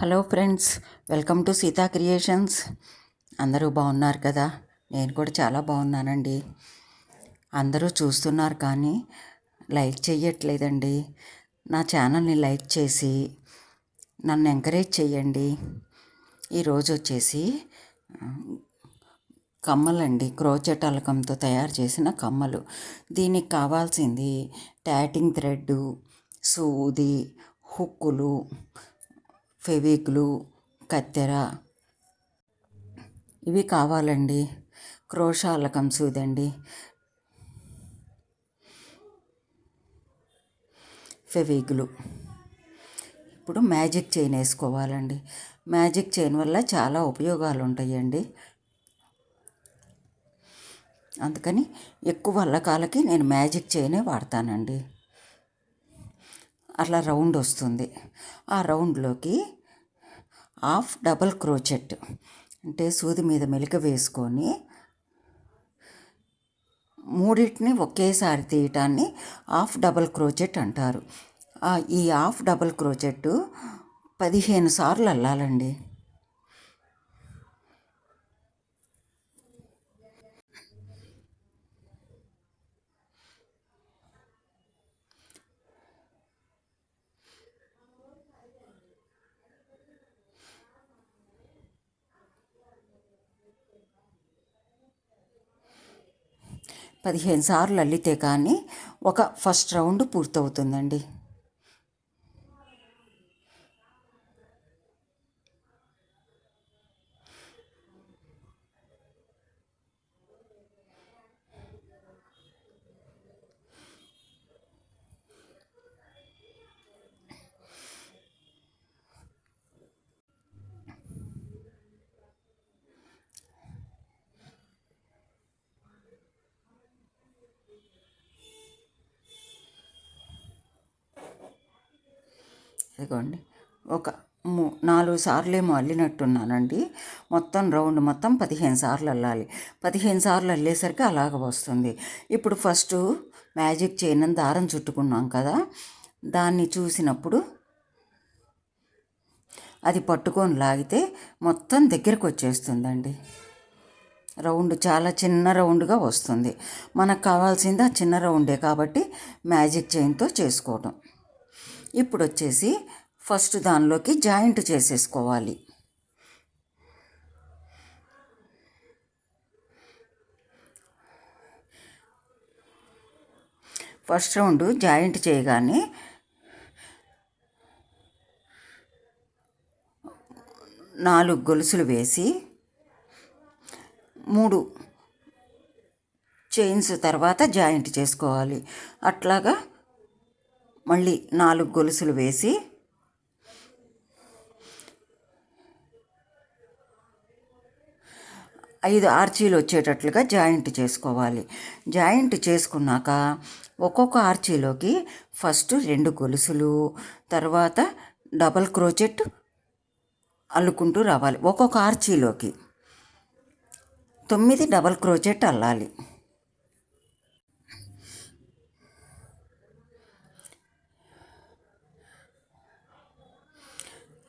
Hello friends welcome to Sita creations. అందరూ బాగున్నారు కదా? నేను కూడా చాలా బాగున్నానండి. అందరూ చూస్తున్నారు కానీ లైక్ చేయట్లేదండి నా ఛానల్ని లైక్ చేసి నన్ను ఎంకరేజ్ చేయండి ఈరోజు వచ్చేసి కమ్మలండి. క్రోచెట్ అలకంతో తయారు చేసిన కమ్మలు. దీనికి కావాల్సింది ట్యాటింగ్ థ్రెడ్ సూది హుక్కులు ఫెవిక్లు కత్తెర ఇవి కావాలండి. క్రోషాలకం సూదండి. ఫెవిగ్లు ఇప్పుడు మ్యాజిక్ చైన్ వేసుకోవాలండి. మ్యాజిక్ చైన్ వల్ల చాలా ఉపయోగాలు ఉంటాయండి అందుకని ఎక్కువ అల్లకాలకి నేను మ్యాజిక్ చైనే వాడతానండి. అట్లా రౌండ్ వస్తుంది. ఆ రౌండ్లోకి హాఫ్ డబల్ క్రోచెట్ అంటే సూది మీద మెలిక వేసుకొని మూడింటిని ఒకేసారి తీయటాన్ని హాఫ్ డబల్ క్రోచెట్ అంటారు. ఈ హాఫ్ డబల్ క్రోచెట్ పదిహేను సార్లు అల్లాలండి. పదిహేను సార్లు అల్లితే కానీ ఒక ఫస్ట్ రౌండ్ పూర్తవుతుందండి. ఇదిగోండి. ఒక మూ నాలుగు సార్లు ఏమో అల్లినట్టున్నానండి. మొత్తం రౌండ్ మొత్తం పదిహేను సార్లు అల్లాలి. పదిహేను సార్లు అల్లేసరికి అలాగ వస్తుంది. ఇప్పుడు ఫస్ట్ మ్యాజిక్ చైన్ దారం చుట్టుకున్నాం కదా దాన్ని చూసినప్పుడు అది పట్టుకొని లాగితే మొత్తం దగ్గరకు వచ్చేస్తుందండి. రౌండ్ చాలా చిన్న రౌండ్గా వస్తుంది. మనకు కావాల్సింది ఆ చిన్న రౌండే కాబట్టి మ్యాజిక్ చైన్తో చేసుకోవడం ఇప్పుడు వచ్చేసి ఫస్ట్ దానిలోకి జాయింట్ చేసేసుకోవాలి. ఫస్ట్ రౌండ్ జాయింట్ చేయగానే నాలుగు గొలుసులు వేసి మూడు చైన్స్ తర్వాత జాయింట్ చేసుకోవాలి. అట్లాగా మళ్ళీ నాలుగు గొలుసులు వేసి ఐదు ఆర్చీలు వచ్చేటట్లుగా జాయింట్ చేసుకోవాలి. జాయింట్ చేసుకున్నాక ఒక్కొక్క ఆర్చీలోకి ఫస్ట్ రెండు గొలుసులు తర్వాత డబల్ క్రోచెట్ అల్లుకుంటూ రావాలి. ఒక్కొక్క ఆర్చీలోకి తొమ్మిది డబల్ క్రోచెట్ అల్లాలి.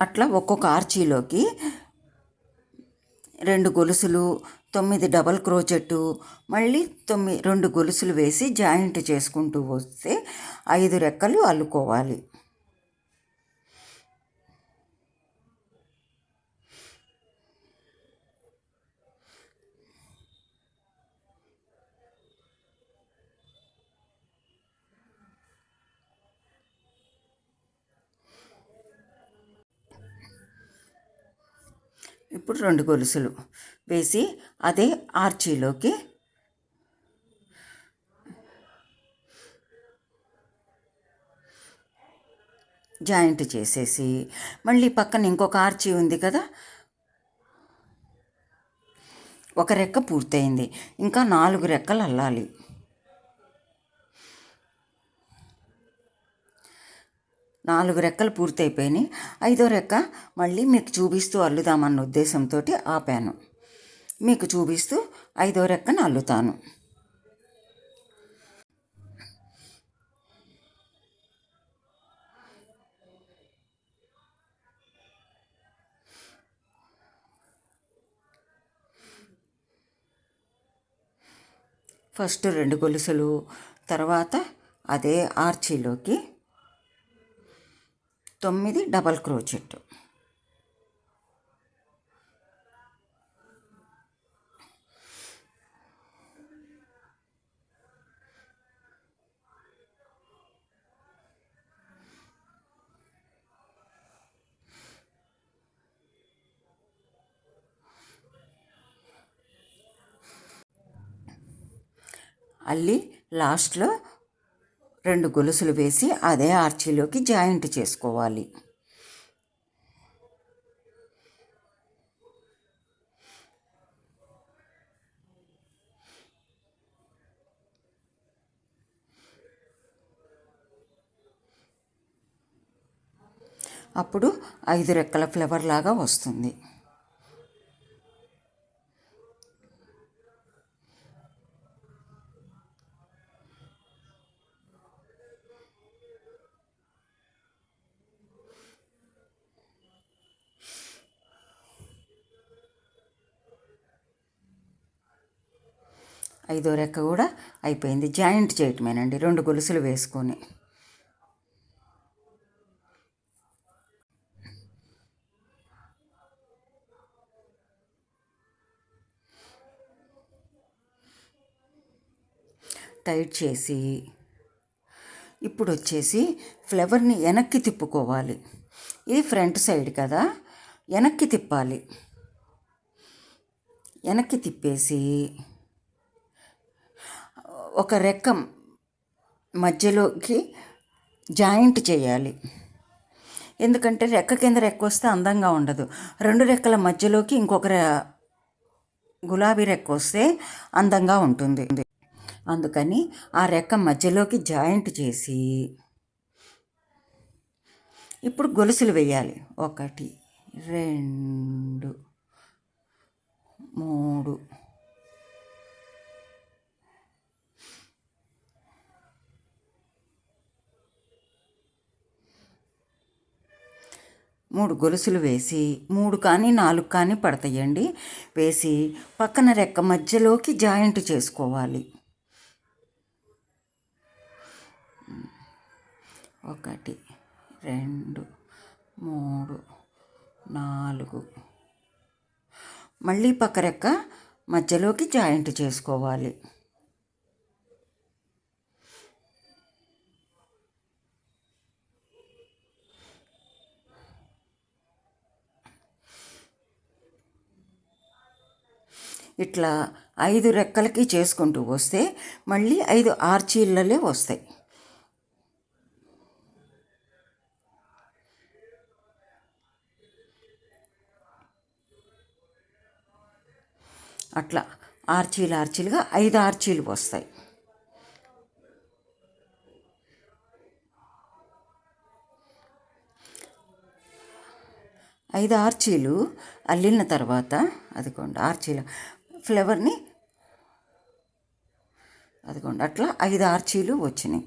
అట్లా ఒక్కొక్క ఆర్చీలోకి రెండు గొలుసులు తొమ్మిది డబల్ క్రోచెట్టు మళ్ళీ తొమ్మిది రెండు గొలుసులు వేసి జాయింట్ చేసుకుంటూ వస్తే ఐదు రెక్కలు అల్లుకోవాలి. ఇప్పుడు రెండు గొలుసులు. వేసి అదే ఆర్చీలోకి జాయింట్ చేసేసి మళ్ళీ పక్కన ఇంకొక ఆర్చీ ఉంది కదా? ఒక రెక్క పూర్తయింది. ఇంకా నాలుగు రెక్కలు అల్లాలి. నాలుగు రెక్కలు పూర్తయిపోయినాయి. ఐదో రెక్క మళ్ళీ మీకు చూపిస్తూ అల్లుదామన్న ఉద్దేశంతో ఆపాను. మీకు చూపిస్తూ ఐదో రెక్కను అల్లుతాను. ఫస్ట్ రెండు గొలుసులు తర్వాత అదే ఆర్చీలోకి తొమ్మిది డబల్ క్రోచెట్ అల్లి లాస్ట్లో రెండు గొలుసులు వేసి అదే ఆర్చీలోకి జాయింట్ చేసుకోవాలి. అప్పుడు ఐదు రెక్కల ఫ్లవర్ లాగా వస్తుంది. ఐదో రెక్క కూడా అయిపోయింది. జాయింట్ చేయటమేనండి. రెండు గొలుసులు వేసుకొని. టైట్ చేసి ఇప్పుడు వచ్చేసి ఫ్లవర్ని వెనక్కి తిప్పుకోవాలి. ఇది ఫ్రంట్ సైడ్ కదా వెనక్కి తిప్పాలి. వెనక్కి తిప్పేసి ఒక రెక్క మధ్యలోకి జాయింట్ చేయాలి. ఎందుకంటే రెక్క కింద రెక్క వస్తే అందంగా ఉండదు. రెండు రెక్కల మధ్యలోకి ఇంకొక గులాబీ రెక్క వస్తే అందంగా ఉంటుంది. అందుకని ఆ రెక్క మధ్యలోకి జాయింట్ చేసి ఇప్పుడు గొలుసులు వేయాలి. ఒకటి రెండు మూడు గొలుసులు వేసి మూడు కానీ నాలుగు కానీ పడతాయండి. వేసి పక్కన రెక్క మధ్యలోకి జాయింట్ చేసుకోవాలి. ఒకటి రెండు మూడు నాలుగు. మళ్ళీ పక్క రెక్క మధ్యలోకి జాయింట్ చేసుకోవాలి. ఇట్లా ఐదు రెక్కలకి చేసుకుంటూ వస్తే మళ్ళీ ఐదు ఆర్చీళ్ళలే వస్తాయి. అట్లా ఆర్చీలు ఆర్చీలుగా ఐదు ఆర్చీలు వస్తాయి. ఐదు ఆర్చీలు అల్లిన తర్వాత అదిగోండి ఆర్చీలు ఫ్లేవర్ని అదిగోండి అట్లా ఐదు ఆర్చీలు వచ్చినాయి.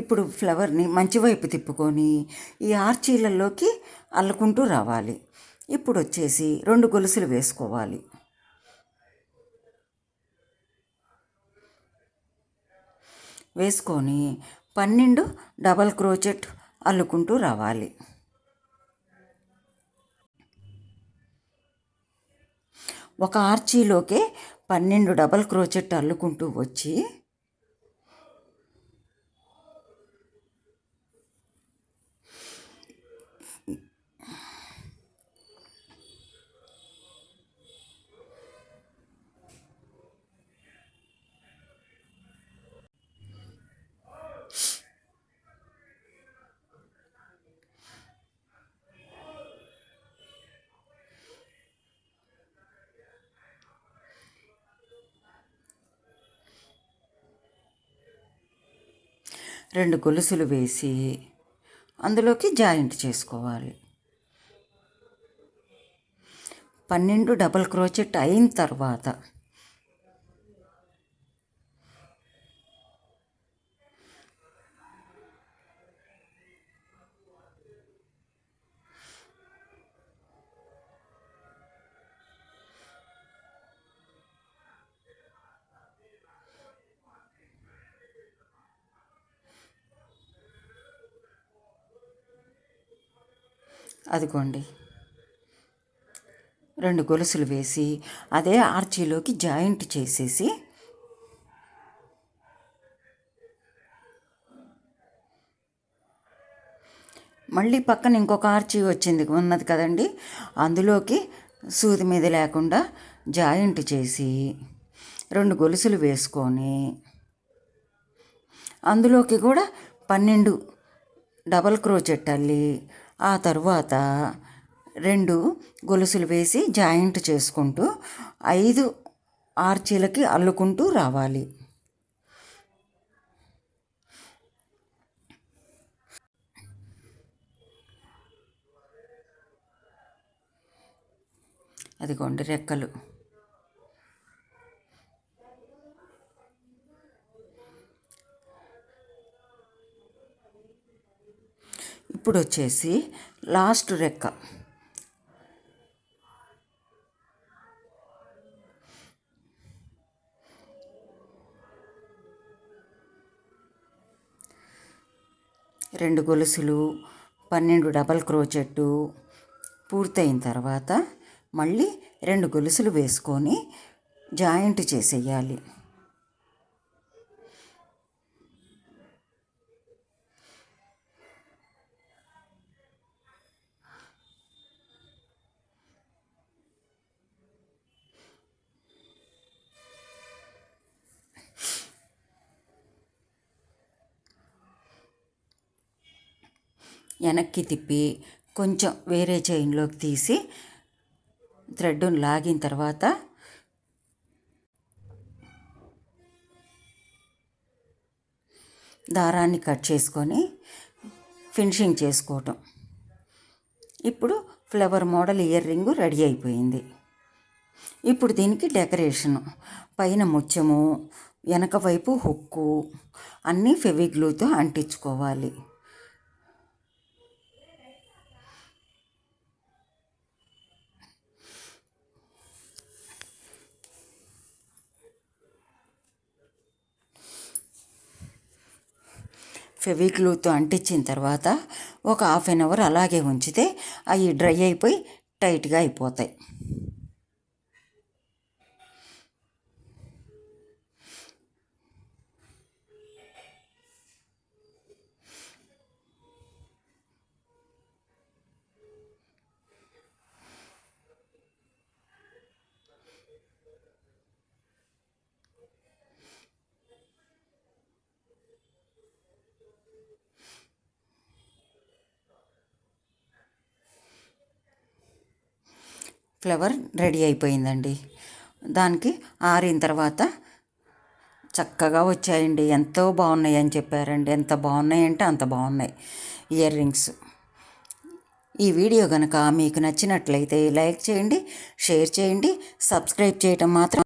ఇప్పుడు ఫ్లవర్ని మంచి వైపు తిప్పుకొని ఈ ఆర్చీలలోకి అల్లుకుంటూ రావాలి. ఇప్పుడు వచ్చేసి రెండు గొలుసులు వేసుకోవాలి. వేసుకొని పన్నెండు డబల్ క్రోచెట్ అల్లుకుంటూ రావాలి. ఒక ఆర్చీలోకే పన్నెండు డబల్ క్రోచెట్ అల్లుకుంటూ వచ్చి రెండు గొలుసులు వేసి అందులోకి జాయింట్ చేసుకోవాలి. పన్నెండు డబల్ క్రోచెట్ అయిన తర్వాత అదిగోండి. రెండు గొలుసులు వేసి అదే ఆర్చీలోకి జాయింట్ చేసేసి మళ్ళీ పక్కన ఇంకొక ఆర్చీ వచ్చింది ఉన్నది కదండి. అందులోకి సూది మీద లేకుండా జాయింట్ చేసి రెండు గొలుసులు వేసుకొని అందులోకి కూడా పన్నెండు డబల్ క్రోచెట్ అల్లి ఆ తర్వాత రెండు గొలుసులు వేసి జాయింట్ చేసుకుంటూ ఐదు ఆర్చీలకి అల్లుకుంటూ రావాలి. అదిగోండి రెక్కలు. ఇప్పుడు వచ్చేసి లాస్ట్ రెక్క. రెండు గొలుసులు పన్నెండు డబల్ క్రోచెట్టు పూర్తయిన తర్వాత మళ్ళీ రెండు గొలుసులు వేసుకొని జాయింట్ చేసేయాలి. వెనక్కి తిప్పి కొంచెం వేరే చైన్లోకి తీసి థ్రెడ్ను లాగిన తర్వాత దారాన్ని కట్ చేసుకొని ఫినిషింగ్ చేసుకోవటం. ఇప్పుడు flower model year ring ready అయిపోయింది. ఇప్పుడు దీనికి డెకరేషను. పైన ముత్యము వెనక వైపు హుక్కు అన్నీ ఫెవిగ్లూతో అంటించుకోవాలి. ఫెవిగ్లూతో అంటించిన తర్వాత ఒక హాఫ్ అన్ అవర్ అలాగే ఉంచితే అవి డ్రై అయిపోయి టైట్గా అయిపోతాయి. ఫ్లవర్ రెడీ అయిపోయిందండి. దానికి ఆరిన తర్వాత చక్కగా వచ్చాయండి. ఎంతో బాగున్నాయి అని చెప్పారండి. ఎంత బాగున్నాయంటే అంత బాగున్నాయి. Ear rings. ఈ వీడియో కనుక మీకు నచ్చినట్లయితే లైక్ చేయండి షేర్ చేయండి సబ్స్క్రైబ్ చేయటం మాత్రం